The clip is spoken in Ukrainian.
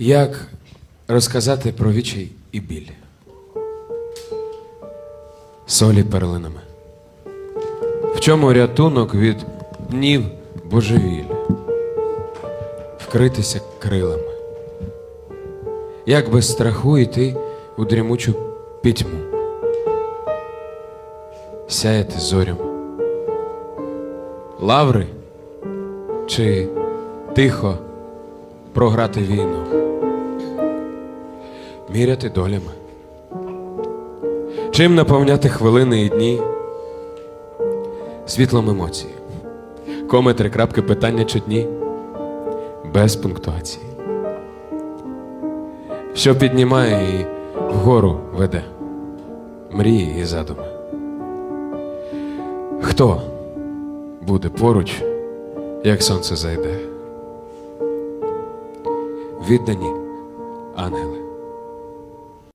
Як розказати про вічай і біль? Солі перлинами. В чому рятунок від днів божевілля? Вкритися крилами. Як без страху йти у дрімучу пітьму? Сяяти зорям. Лаври чи тихо програти війну? Міряти долями. Чим наповняти хвилини і дні? Світлом емоцій. Коми три крапки питання чудні. Без пунктуації. Що піднімає і вгору веде. Мрії і задуми. Хто буде поруч, як сонце зайде? Віддані ангели.